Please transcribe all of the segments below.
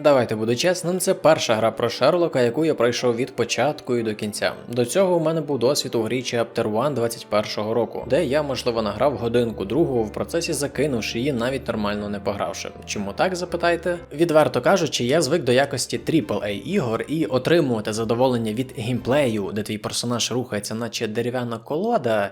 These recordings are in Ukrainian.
Давайте буду чесним, це перша гра про Шерлока, яку я пройшов від початку і до кінця. До цього у мене був досвід у грі Chapter 1 21-го року, де я, можливо, награв годинку другу в процесі закинувши її, навіть нормально не погравши. Чому так запитайте? Відверто кажучи, я звик до якості AAA ігор і отримувати задоволення від геймплею, де твій персонаж рухається, наче дерев'яна колода.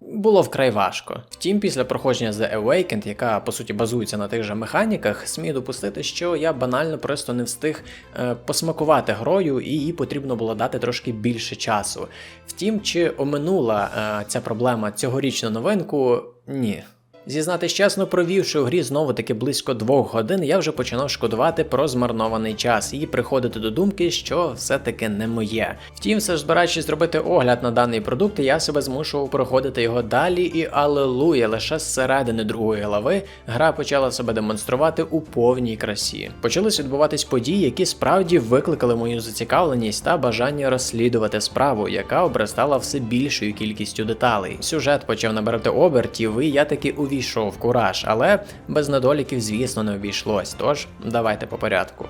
Було вкрай важко. Втім, після проходження The Awakened, яка по суті базується на тих же механіках, смію допустити, що я банально просто не встиг е, посмакувати грою, і їй потрібно було дати трошки більше часу. Втім, чи оминула е, ця проблема цьогорічну новинку? Ні. Зізнатись чесно, провівши у грі знову таки близько двох годин, я вже починав шкодувати про змарнований час і приходити до думки, що все-таки не моє. Втім, все ж збираючись зробити огляд на даний продукт, я себе змушував проходити його далі, і алелуя, лише з середини другої глави гра почала себе демонструвати у повній красі. Почались відбуватись події, які справді викликали мою зацікавленість та бажання розслідувати справу, яка обростала все більшою кількістю деталей. Сюжет почав набирати обертів, і я таки увійшов в кураж, але без недоліків, звісно, не обійшлось. Тож давайте по порядку.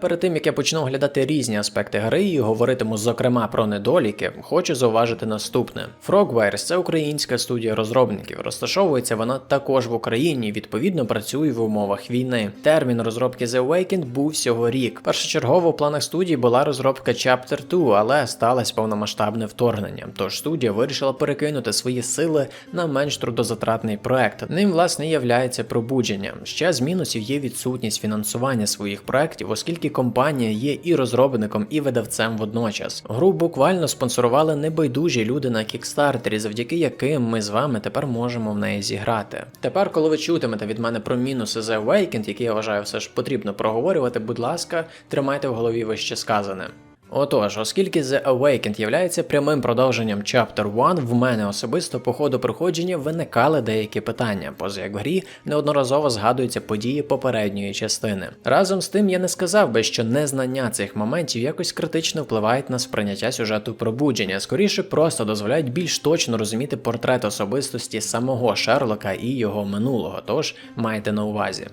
Перед тим як я почну оглядати різні аспекти гри і говоритиму зокрема про недоліки, хочу зауважити наступне: Frogwares – це українська студія розробників. Розташовується вона також в Україні, відповідно працює в умовах війни. Термін розробки The Awakened був всього рік. Першочергово в планах студії була розробка Chapter 2, але сталося повномасштабне вторгнення. Тож студія вирішила перекинути свої сили на менш трудозатратний проект. Ним власне являється пробудження. Ще з мінусів є відсутність фінансування своїх проектів, оскільки компанія є і розробником, і видавцем водночас. Гру буквально спонсорували небайдужі люди на кікстартері, завдяки яким ми з вами тепер можемо в неї зіграти. Тепер, коли ви чутимете від мене про мінуси The Awakened, які я вважаю все ж потрібно проговорювати, будь ласка, тримайте в голові вище сказане. Отож, оскільки The Awakened являється прямим продовженням Chapter 1, в мене особисто по ходу проходження виникали деякі питання, поза як в грі неодноразово згадуються події попередньої частини. Разом з тим я не сказав би, що незнання цих моментів якось критично впливають на сприйняття сюжету пробудження, скоріше просто дозволяють більш точно розуміти портрет особистості самого Шерлока і його минулого, тож майте на увазі.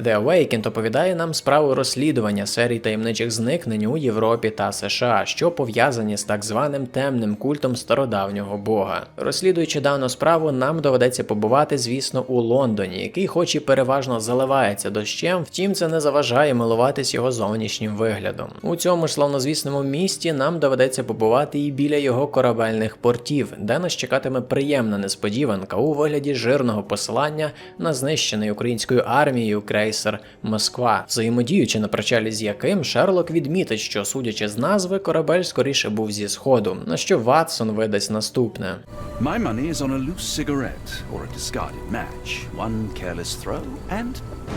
The Awakened оповідає нам справу розслідування серій таємничих зникнень у Європі та США, що пов'язані з так званим темним культом стародавнього бога. Розслідуючи дану справу, нам доведеться побувати, звісно, у Лондоні, який, хоч і переважно заливається дощем, втім це не заважає милуватись його зовнішнім виглядом. У цьому ж славнозвісному місті нам доведеться побувати і біля його корабельних портів, де нас чекатиме приємна несподіванка у вигляді жирного посилання на знищений українською армією крейсер Москва, взаємодіючи на причалі з яким Шерлок відмітить, що, судячи з назви, корабель скоріше був зі сходу, на що Ватсон видасть наступне. My money is on a loose cigarette or a discarded match. One careless throw and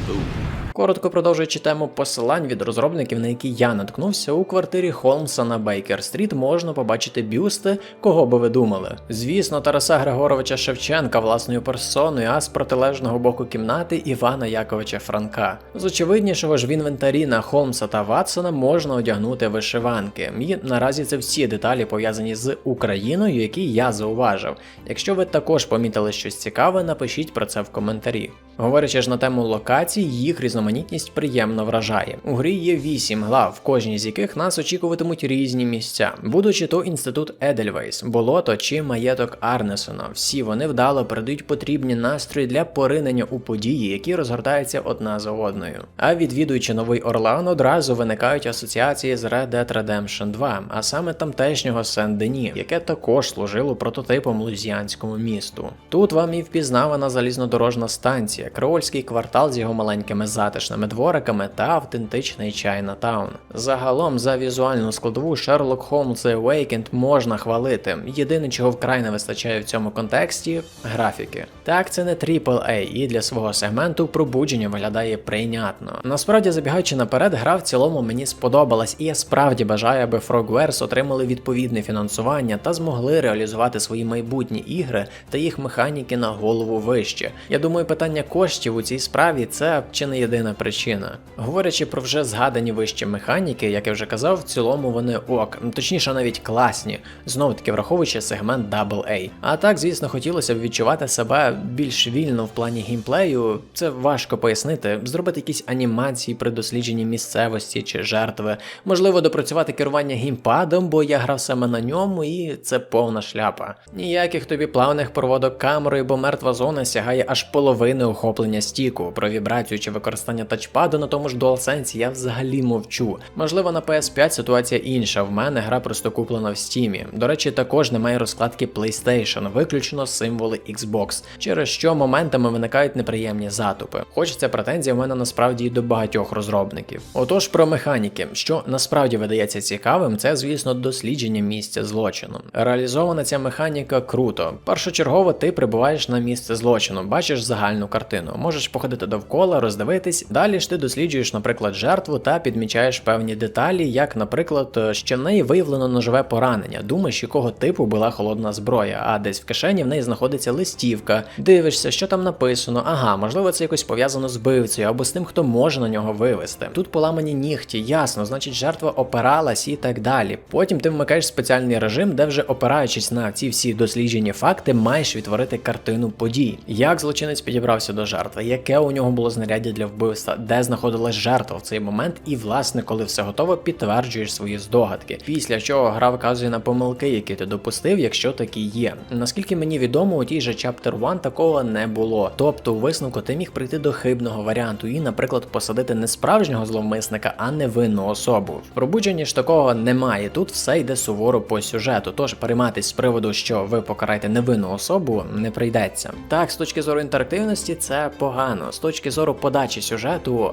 boom. Коротко продовжуючи тему посилань від розробників, на які я наткнувся, у квартирі Холмса на Бейкер-стріт можна побачити бюсти, кого би ви думали. Звісно, Тараса Григоровича Шевченка власною персоною, а з протилежного боку кімнати Івана Яковича Франка. З очевиднішого ж в інвентарі на Холмса та Ватсона можна одягнути вишиванки. І наразі це всі деталі пов'язані з Україною, які я зауважив. Якщо ви також помітили щось цікаве, напишіть про це в коментарі. Говорячи ж на тему локацій, їх різноманітність приємно вражає. У грі є 8 глав, кожній з яких нас очікуватимуть різні місця, будучи то інститут Едельвейс, болото чи маєток Арнесона. Всі вони вдало передають потрібні настрої для поринення у події, які розгортаються одна за одною. А відвідуючи новий Орлеан, одразу виникають асоціації з Red Dead Redemption 2, а саме тамтешнього Сен-Дені, яке також служило прототипом лузіанському місту. Тут вам і впізнавана залізнодорожна станція, креольський квартал з його маленькими затишними двориками та автентичний Чайнатаун. Загалом за візуальну складову Sherlock Holmes The Awakened можна хвалити. Єдине, чого вкрай не вистачає в цьому контексті графіки. Так, це не AAA, і для свого сегменту пробудження виглядає прийнятно. Насправді, забігаючи наперед, гра в цілому мені сподобалась, і я справді бажаю, аби Frogwares отримали відповідне фінансування та змогли реалізувати свої майбутні ігри та їх механіки на голову вище. Я думаю, питання коштів у цій справі це чи не єдина причина. Говорячи про вже згадані вище механіки, як я вже казав, в цілому вони ок, ну, точніше навіть класні, знову таки враховуючи сегмент AA. А так, звісно, хотілося б відчувати себе більш вільно в плані геймплею. Це важко пояснити, зробити якісь анімації при дослідженні місцевості чи жертви, можливо, допрацювати керування геймпадом, бо я грав саме на ньому, і це повна шляпа. Ніяких тобі плавних проводок камерою, бо мертва зона сягає аж половини охоплення стіку. Про вібрацію чи використання тачпаду на тому ж DualSense я взагалі мовчу. Можливо, на PS5 ситуація інша. В мене гра просто куплена в Steam. До речі, також немає розкладки PlayStation, виключно символи Xbox, через що моментами виникають неприємні затупи. Хоч ця претензія в мене насправді і до багатьох розробників. Отож, про механіки, що насправді видається цікавим, це звісно дослідження місця злочину. Реалізована ця механіка круто. Першочергово ти прибуваєш на місце злочину, бачиш загальну картину, можеш походити довкола, роздивитись. Далі ж ти досліджуєш, наприклад, жертву та підмічаєш певні деталі, як, наприклад, що в неї виявлено ножове поранення. Думаєш, якого типу була холодна зброя, а десь в кишені в неї знаходиться листівка. Дивишся, що там написано. Ага, можливо, це якось пов'язано з бивцею або з тим, хто може на нього вивести. Тут поламані нігті, ясно, значить, жертва опиралась і так далі. Потім ти вмикаєш спеціальний режим, де вже опираючись на ці всі досліджені факти, маєш відтворити картину подій. Як злочинець підібрався до жертви, яке у нього було знаряддя для вбивства, де знаходилась жертва в цей момент, і власне, коли все готово, підтверджуєш свої здогадки. Після чого гра вказує на помилки, які ти допустив, якщо такі є. Наскільки мені відомо, у тій же Chapter 1 такого не було. Тобто, у висновку ти міг прийти до хибного варіанту і, наприклад, посадити не справжнього зловмисника, а невинну особу. В пробудженні ж такого немає. Тут все йде суворо по сюжету. Тож перейматись з приводу, що ви покараєте невинну особу, не прийдеться. Так, з точки зору інтерактивності, це погано. З точки зору подачі сюжету,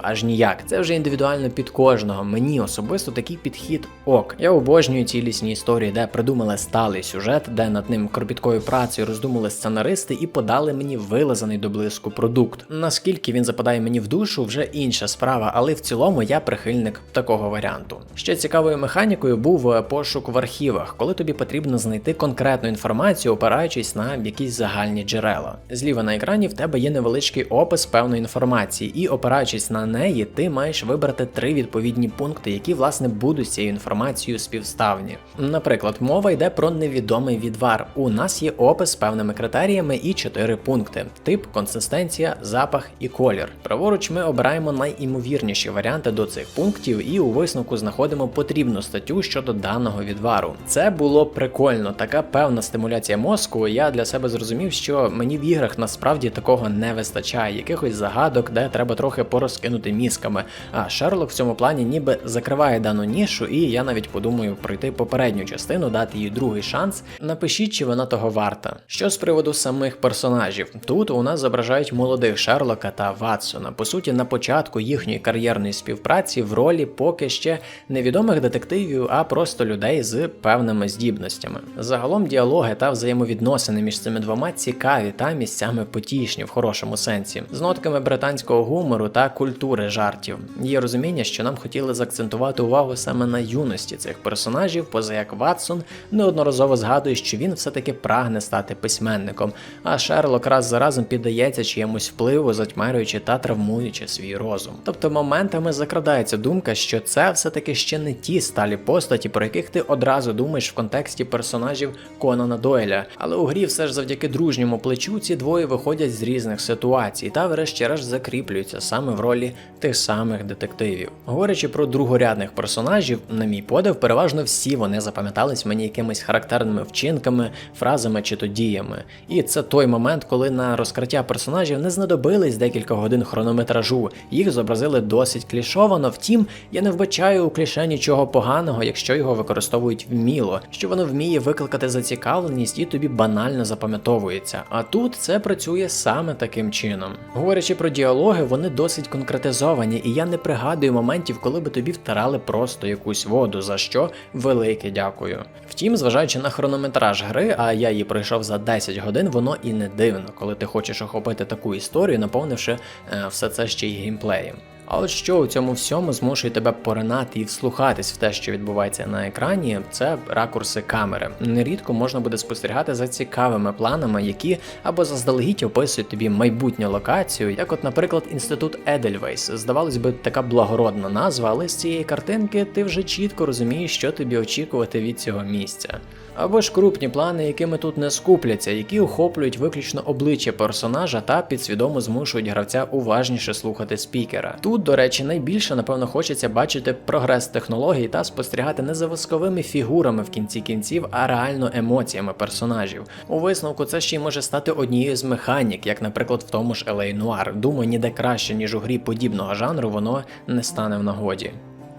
аж ніяк. Це вже індивідуально під кожного. Мені особисто такий підхід ок. Я обожнюю цілісні історії, де придумали сталий сюжет, де над ним кропіткою працею роздумали сценаристи і подали мені вилазаний до блиску продукт. Наскільки він западає мені в душу, вже інша справа, але в цілому я прихильник такого варіанту. Ще цікавою механікою був е, пошук в архівах, коли тобі потрібно знайти конкретну інформацію, опираючись на якісь загальні джерела. Зліва на екрані в тебе є невеличкий опис певної інформації, і опираючись на неї, ти маєш вибрати три відповідні пункти, які власне будуть цією інформацією співставні. Наприклад, мова йде про невідомий відвар. У нас є опис з певними критеріями і чотири пункти: тип, консистенція, запах і колір. Праворуч ми обираємо найімовірніші варіанти до цих пунктів, і у висновку знаходимо потрібну статтю щодо даного відвару. Це було прикольно, така певна стимуляція мозку. Я для себе зрозумів, що мені в іграх насправді такого не вистачає, якихось загадок, де треба трохи порозкинути мізками. А Шерлок в цьому плані ніби закриває дану нішу, і я навіть подумаю пройти попередню частину, дати їй другий шанс. Напишіть, чи вона того варта. Що з приводу самих персонажів, тут у нас зображають молодих Шерлока та Ватсона. По суті, на початку їхньої кар'єрної співпраці в ролі поки ще невідомих детективів, а просто людей з певними здібностями. Загалом діалоги та взаємовідносини між цими двома цікаві та місцями потішні в хорошому сенсі, з нотками британського гумору та культури жартів. Є розуміння, що нам хотіли заакцентувати увагу саме на юності цих персонажів, поза як Ватсон неодноразово згадує, що він все-таки прагне стати письменником, а Шерлок раз за разом піддається чиємусь впливу, затьмарюючи та травмуючи свій розум. Тобто моментами закрадається думка, що це все-таки ще не ті сталі постаті, про яких ти одразу думаєш в контексті персонажів Конана Дойля. Але у грі все ж завдяки дружньому плечу ці двоє виходять з різних ситуацій та, врешті-решт, закріплюються саме в ролі тих самих детективів. Говорячи про другорядних персонажів, на мій подив, переважно всі вони запам'ятались мені якимись характерними вчинками, фразами чи то діями. І це той момент, коли на розкриття персонажів не знадобились декілька годин хронометражу. Їх зобразили досить клішовано. Втім, я не вбачаю у кліше нічого поганого, якщо його використовують вміло, що воно вміє викликати зацікавленість і тобі банально запам'ятовується. А тут це працює саме таким чином. Говорячи про діалоги, вони досить конкретизовані, і я не пригадую моментів, коли би тобі втирали просто якусь воду, за що велике дякую. Втім, зважаючи на хронометраж гри, а я її пройшов за 10 годин, воно і не дивно, коли ти хочеш охопити таку історію, наповнивши е, все це ще й геймплеєм. А от що у цьому всьому змушує тебе поринати і вслухатись в те, що відбувається на екрані, це ракурси камери. Нерідко можна буде спостерігати за цікавими планами, які або заздалегідь описують тобі майбутню локацію, як, от, наприклад, інститут Едельвейс. Здавалось би, така благородна назва, але з цієї картинки ти вже чітко розумієш, що тобі очікувати від цього місця. Або ж крупні плани, якими тут не скупляться, які охоплюють виключно обличчя персонажа та підсвідомо змушують гравця уважніше слухати спікера. Тут, до речі, найбільше напевно хочеться бачити прогрес технологій та спостерігати не за восковими фігурами в кінці кінців, а реально емоціями персонажів. У висновку це ще й може стати однією з механік, як, наприклад, в тому ж LA Noir. Думаю, ніде краще ніж у грі подібного жанру воно не стане в нагоді.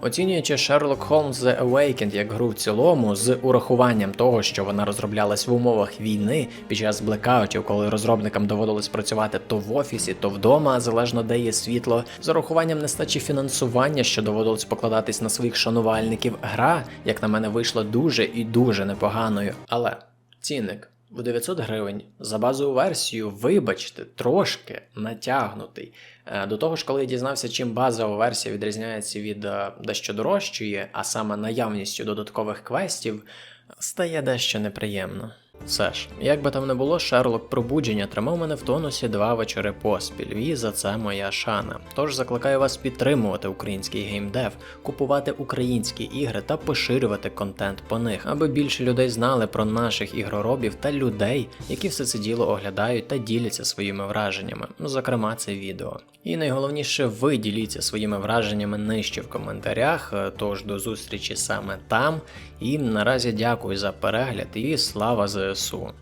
Оцінюючи Sherlock Holmes The Awakened як гру в цілому, з урахуванням того, що вона розроблялась в умовах війни під час блекаутів, коли розробникам доводилось працювати то в офісі, то вдома, залежно де є світло, з урахуванням нестачі фінансування, що доводилось покладатись на своїх шанувальників, гра, як на мене, вийшла дуже і дуже непоганою. Але цінник в 900 гривень за базову версію, вибачте, трошки натягнутий. Е, До того ж, коли я дізнався, чим базова версія відрізняється від е, дещо дорожчої, а саме наявністю додаткових квестів, стає дещо неприємно. Все ж, як би там не було, Шерлок Пробудження тримав мене в тонусі два вечори поспіль, і за це моя шана. Тож закликаю вас підтримувати український геймдев, купувати українські ігри та поширювати контент по них, аби більше людей знали про наших ігроробів та людей, які все це діло оглядають та діляться своїми враженнями, зокрема це відео. І найголовніше, ви діліться своїми враженнями нижче в коментарях. е, Тож до зустрічі саме там. І наразі дякую за перегляд і слава ЗСУ.